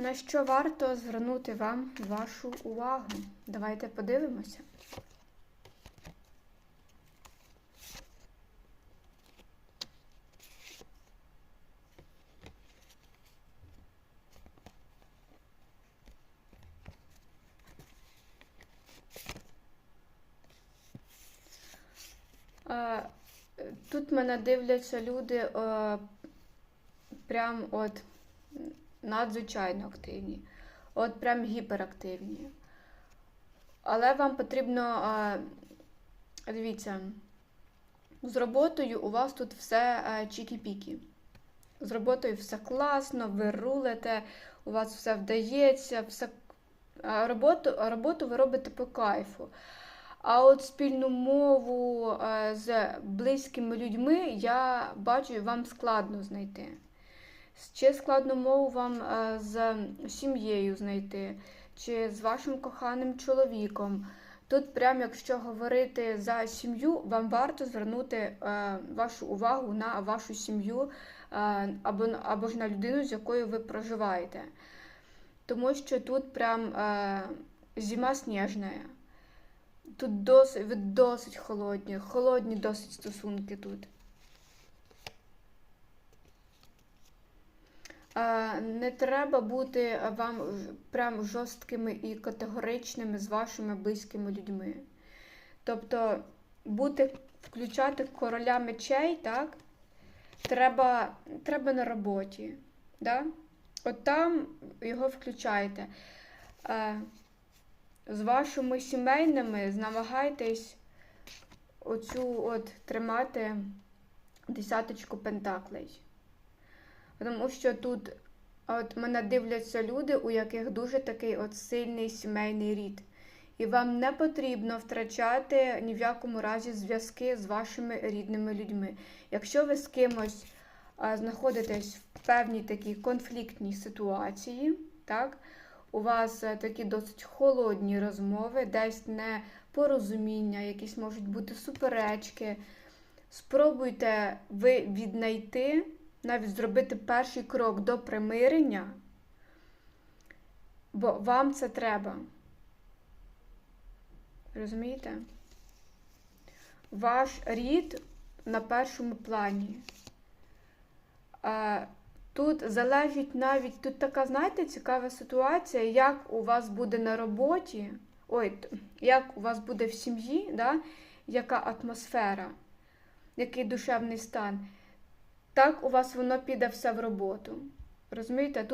На що варто звернути вам вашу увагу? Давайте подивимося. Тут мене дивляться люди прям от надзвичайно активні, от прям гіперактивні. Але вам потрібно, дивіться, з роботою у вас тут все чікі-пікі. З роботою все класно, ви рулите, у вас все вдається, все... роботу, роботу ви робите по кайфу. А от спільну мову з близькими людьми я бачу, вам складно знайти. Чи складно мову вам е, з сім'єю знайти, чи з вашим коханим чоловіком. Тут, прям якщо говорити за сім'ю, вам варто звернути е, вашу увагу на вашу сім'ю е, або, або ж на людину, з якою ви проживаєте. Тому що тут прям зима сніжна. Тут досить, досить холодні, холодні досить стосунки тут. Не треба бути вам прям жорсткими і категоричними з вашими близькими людьми. Тобто бути, включати короля мечей, так? Треба, треба на роботі. Да? От там його включайте. З вашими сімейними намагайтесь оцю от тримати десяточку пентаклей. Тому що тут от мене дивляться люди, у яких дуже такий от сильний сімейний рід. І вам не потрібно втрачати ні в якому разі зв'язки з вашими рідними людьми. Якщо ви з кимось а, знаходитесь в певній такій конфліктній ситуації, так, у вас е, такі досить холодні розмови, десь непорозуміння, якісь можуть бути суперечки. Спробуйте ви віднайти, навіть зробити перший крок до примирення, бо вам це треба. Розумієте? Ваш рід на першому плані. Тут залежить навіть, тут така, знаєте, цікава ситуація, як у вас буде на роботі, ой, як у вас буде в сім'ї, да, яка атмосфера, який душевний стан, так у вас воно піде все в роботу. Розумієте?